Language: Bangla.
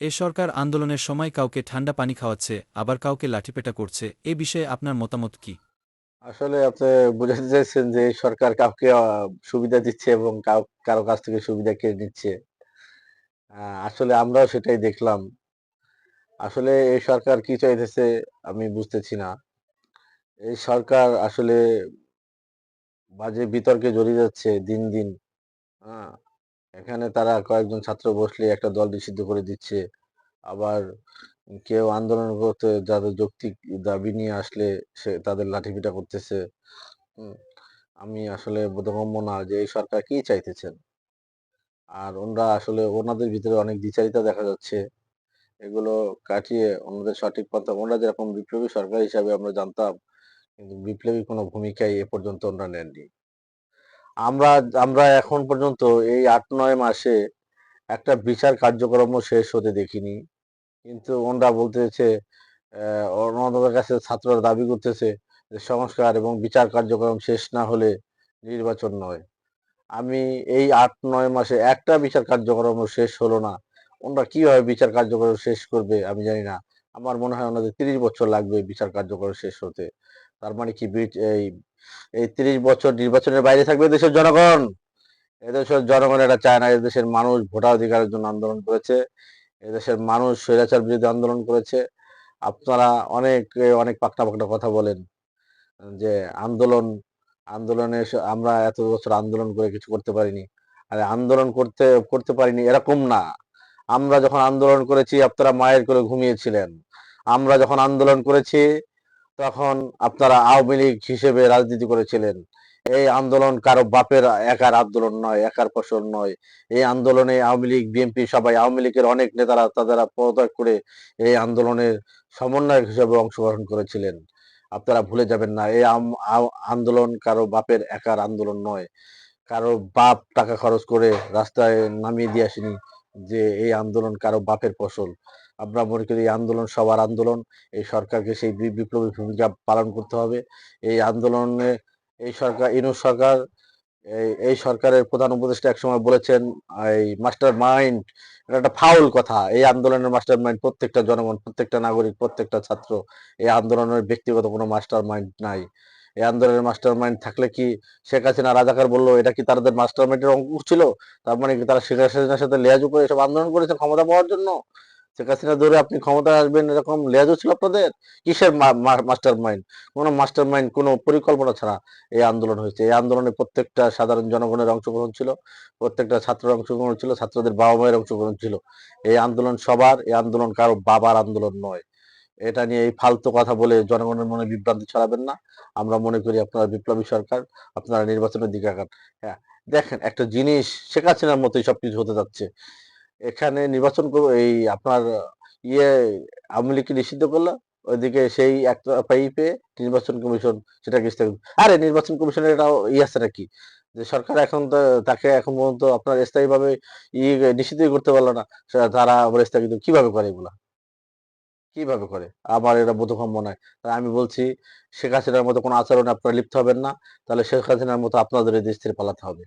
এ সরকার আন্দোলনের সময় কাউকে ঠান্ডা পানি খাওয়াচ্ছে, আবার কাউকে লাঠিপেটা করছে, এ বিষয়ে আপনার মতামত কি? আসলে আপনি বোঝাতে চাইছেন যে সরকার কাউকে সুবিধা দিচ্ছে এবং কারও কাছ থেকে সুবিধা কেড়ে নিচ্ছে। আসলে আমরাও সেটাই দেখলাম। আসলে এই সরকার কি চাইতেছে আমি বুঝতেছি না। এই সরকার আসলে বাজে বিতর্কে জড়িয়ে যাচ্ছে দিন দিন হ্যাঁ। এখানে তারা কয়েকজন ছাত্র বসলে একটা দল নিষিদ্ধ করে দিচ্ছে। আবার কেউ আন্দোলন করতে যাদের যৌক্তিক দাবি নিয়ে আসলে সে তাদের লাঠিপিটা করতেছে। আমি আসলে বোধগম্য না যে এই সরকার কি চাইতেছেন। আর ওনারা আসলে ওনাদের ভিতরে অনেক দ্বিচারিতা দেখা যাচ্ছে। এগুলো কাটিয়ে ওনাদের সঠিক পন্থা, ওনারা যেরকম বিপ্লবী সরকার হিসাবে আমরা জানতাম, কিন্তু বিপ্লবী কোনো ভূমিকাই এ পর্যন্ত ওনারা নেননি। আমরা আমরা এখন পর্যন্ত এই আট নয় মাসে একটা বিচার কার্যক্রম শেষ হতে দেখিনি। কিন্তু ওনারা বলতেছে ওনাদের কাছে ছাত্ররা দাবি করতেছে যে সংস্কার এবং বিচার কার্যক্রম শেষ না হলে নির্বাচন নয়। আমি এই আট নয় মাসে একটা বিচার কার্যক্রম শেষ হলো না। ওনারা কীভাবে বিচার কার্যক্রম শেষ করবে আমি জানি না। আমার মনে হয় ওনাদের তিরিশ বছর লাগবে বিচার কার্যক্রম শেষ হতে। তার মানে কি এই এই তিরিশ বছর নির্বাচনের বাইরে থাকবে দেশের জনগণ। এদেশের জনগণ এটা চায় না, এদেশের মানুষ ভোটাধিকারের জন্য আন্দোলন করেছে, এদেশের মানুষ স্বৈরাচার বিরোধী আন্দোলন করেছে। আপনারা অনেক অনেক পাকটা পাকটা কথা বলেন, যে আন্দোলন আন্দোলনে আমরা এত বছর আন্দোলন করে কিছু করতে পারিনি। আরে আন্দোলন করতে করতে পারিনি এরকম না। আমরা যখন আন্দোলন করেছি, আপনারা মায়ের করে ঘুমিয়েছিলেন। আমরা যখন আন্দোলন করেছি, তখন আপনারা আওয়ামী লীগ হিসেবে রাজনীতি করেছিলেন। এই আন্দোলন কারও বাপের একার আন্দোলন নয়, একার ফসল নয়। এই আন্দোলনে আওয়ামী লীগ, বিএনপি সবাই, আওয়ামী লীগের অনেক নেতারা তাদের পদত্যাগ করে এই আন্দোলনের সমন্বয়ক হিসেবে অংশগ্রহণ করেছিলেন। আপনারা ভুলে যাবেন না, এই আন্দোলন কারও বাপের একার আন্দোলন নয়। কারও বাপ টাকা খরচ করে রাস্তায় নামিয়ে দিয়ে আসেনি। যে এই আন্দোলন কারও বাপের ফসল। আমরা মনে করি এই আন্দোলন সবার আন্দোলন। এই সরকারকে সেই বিপ্লবী ভূমিকা পালন করতে হবে। এই আন্দোলনে এই সরকার ইনু সরকার এই সরকারের প্রধান উপদেষ্টা একসময় বলেছেন, এই মাস্টার মাইন্ড, এটা একটা ফাউল কথা। এই আন্দোলনের মাস্টার মাইন্ড প্রত্যেকটা জনগণ, প্রত্যেকটা নাগরিক, প্রত্যেকটা ছাত্র, এই আন্দোলনের ব্যক্তিগত কোনো মাস্টার মাইন্ড নাই। এই আন্দোলনের মাস্টার মাইন্ড থাকলে কি শেখ হাসিনা, রাজাকার বলল, এটা কি তাদের মাস্টার মাইন্ডের অঙ্ক ছিল? তার মানে কি তারা শেখ হাসিনার সাথে লেয়াজু করে এসব আন্দোলন করেছে ক্ষমতা পাওয়ার জন্য? শেখ হাসিনা ধরে আপনি ক্ষমতায় আসবেন, এরকম লেয়াজু ছিল আপনাদের? কিসের মাস্টার মাইন্ড কোনো মাস্টার মাইন্ড কোনো পরিকল্পনা ছাড়া এই আন্দোলন হয়েছে। এই আন্দোলনে প্রত্যেকটা সাধারণ জনগণের অংশগ্রহণ ছিল, প্রত্যেকটা ছাত্রের অংশগ্রহণ ছিল, ছাত্রদের বাবা মায়ের অংশগ্রহণ ছিল। এই আন্দোলন সবার, এই আন্দোলন কারও বাবার আন্দোলন নয়। এটা নিয়ে এই ফালতু কথা বলে জনগণের মনে বিভ্রান্তি ছড়াবেন না। আমরা মনে করি আপনারা বিপ্লবী সরকার, আপনারা নির্বাচনের দিকে হ্যাঁ দেখেন একটা জিনিস শেখ হাসিনার মতোই সবকিছু হতে যাচ্ছে। এখানে নির্বাচন করব, এই আপনার ইয়ে আওয়ামী লীগকে নিষিদ্ধ করল, ওইদিকে সেই একটা পাইপে নির্বাচন কমিশন সেটাকে স্থগিত আরে, নির্বাচন কমিশনের এটা ই আছে নাকি? যে সরকার এখন তো তাকে এখন পর্যন্ত আপনার স্থায়ীভাবে ই নিষিদ্ধই করতে পারল না। তারা আবার স্থগিত কীভাবে করে এগুলা? কীভাবে করে? আমার এটা বোধগম্য নয়। তাই আমি বলছি, শেখ হাসিনার মতো কোনো আচরণে আপনারা লিপ্ত হবেন না। তাহলে শেখ হাসিনার মতো আপনাদের এই দেশ থেকে পালাতে হবে।